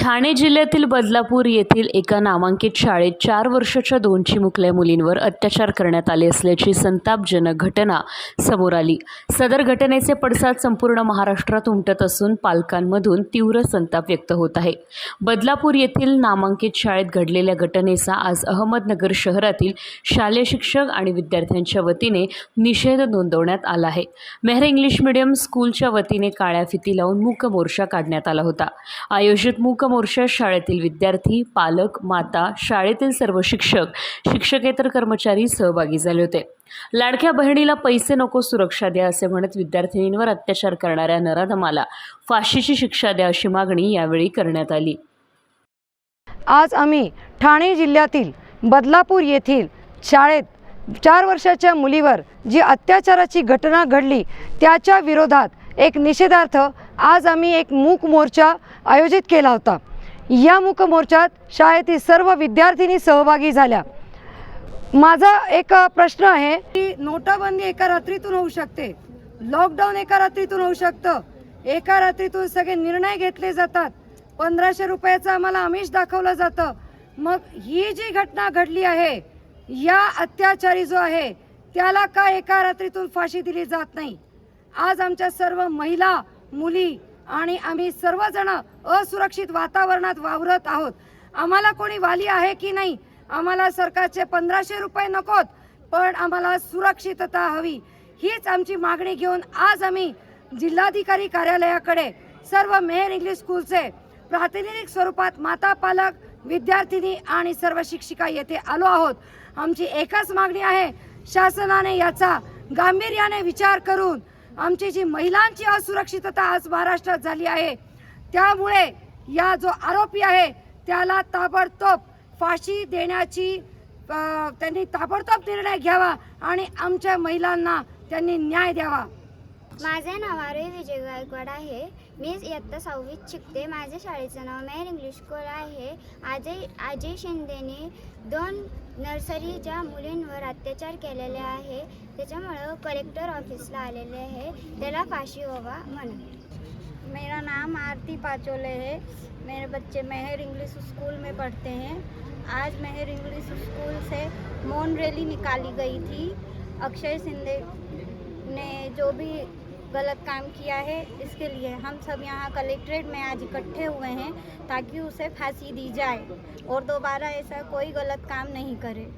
ठाणे जिल्ह्यातील बदलापूर येथील एका नामांकित शाळेत चार वर्षाच्या दोन चिमुकल्या मुलींवर अत्याचार करण्यात आले असल्याची संतापजनक घटना समोर आली. सदर घटनेचे पडसाद संपूर्ण महाराष्ट्रात उमटत असून पालकांमधून तीव्र संताप व्यक्त होत आहे. बदलापूर येथील नामांकित शाळेत घडलेल्या घटनेचा आज अहमदनगर शहरातील शालेय शिक्षक आणि विद्यार्थ्यांच्या वतीने निषेध नोंदवण्यात आला आहे. मेहर इंग्लिश मीडियम स्कूलच्या वतीने काळ्या फिती लावून मूक मोर्चा काढण्यात आला होता. आयोजित मूक मोर्चा शाळेतील विद्यार्थी पालक माता शाळेतील सर्व शिक्षक शिक्षकेतर कर्मचारी सहभागी झाले होते. लाडक्या बहिणीला पैसे नको सुरक्षा द्या असे म्हणत विद्यार्थिनींवर अत्याचार करणाऱ्या नराधमाला फाशीची शिक्षा द्या अशी मागणी यावेळी करण्यात आली. आज आम्ही ठाणे जिल्ह्यातील बदलापूर येथील शाळेत चार वर्षाच्या मुलीवर जी अत्याचाराची घटना घडली त्याच्या विरोधात एक निषेधार्थ आज आम्ही एक मूक मोर्चा आयोजित केला होता. या मूक मोर्चात शाळेतील सर्व विद्यार्थिनी सहभागी झाल्या. माझा एक प्रश्न आहे की नोटाबंदी एका रात्रीतून होऊ शकते. लॉकडाऊन एका रात्रीतून होऊ शकतं. एका रात्रीतून सगळे निर्णय घेतले जातात. पंधराशे रुपयाचं आम्हाला आमिष दाखवलं जातं. मग ही जी घटना घडली आहे या अत्याचारी जो आहे त्याला का एका रात्रीतून फाशी दिली जात नाही? आज आमच्या सर्व महिला मुली आणि आम्ही सर्वजण असुरक्षित वातावरणात वावरत आहोत. आम्हाला कोणी वाली आहे की नाही? आम्हाला सरकारचे पंधराशे रुपये नकोत पण आम्हाला सुरक्षितता हवी. हीच आमची मागणी घेऊन आज आम्ही जिल्हाधिकारी कार्यालयाकडे सर्व मेहर इंग्लिश स्कूलचे प्रातिनिधिक स्वरूपात माता पालक विद्यार्थिनी आणि सर्व शिक्षिका येथे आलो आहोत. आमची एकच मागणी आहे शासनाने याचा गांभीर्याने विचार करून आमची जी महिलांची असुरक्षितता आज महाराष्ट्रात झाली आहे त्यामुळे या जो आरोपी आहे त्याला ताबडतोब फाशी देण्याची त्यांनी ताबडतोब निर्णय घ्यावा आणि आमच्या महिलांना त्यांनी न्याय द्यावा. माझे नाव आरोही विजय गायकवाड आहे. मी इयत्ता सहावीत शिकते. माझ्या शाळेचं नाव मेहर इंग्लिश स्कूल आहे. आजय अजय शिंदेने दोन नर्सरीच्या मुलींवर अत्याचार केलेले आहे. त्याच्यामुळं कलेक्टर ऑफिसला आलेले आहे. त्याला फाशी व्हावा म्हणून. मेरा नाम आरती पाचोले है. मेरे बच्चे मेहर इंग्लिश स्कूल में पढ़ते हैं. आज मेहर इंग्लिश स्कूल से मौन रैली निकाली गई थी. अक्षय सिंधे ने जो भी गलत काम किया है, इसके लिए हम सब यहाँ कलेक्ट्रेट में आज इकट्ठे हुए हैं ताकि उसे फांसी दी जाए और दोबारा ऐसा कोई गलत काम नहीं करे।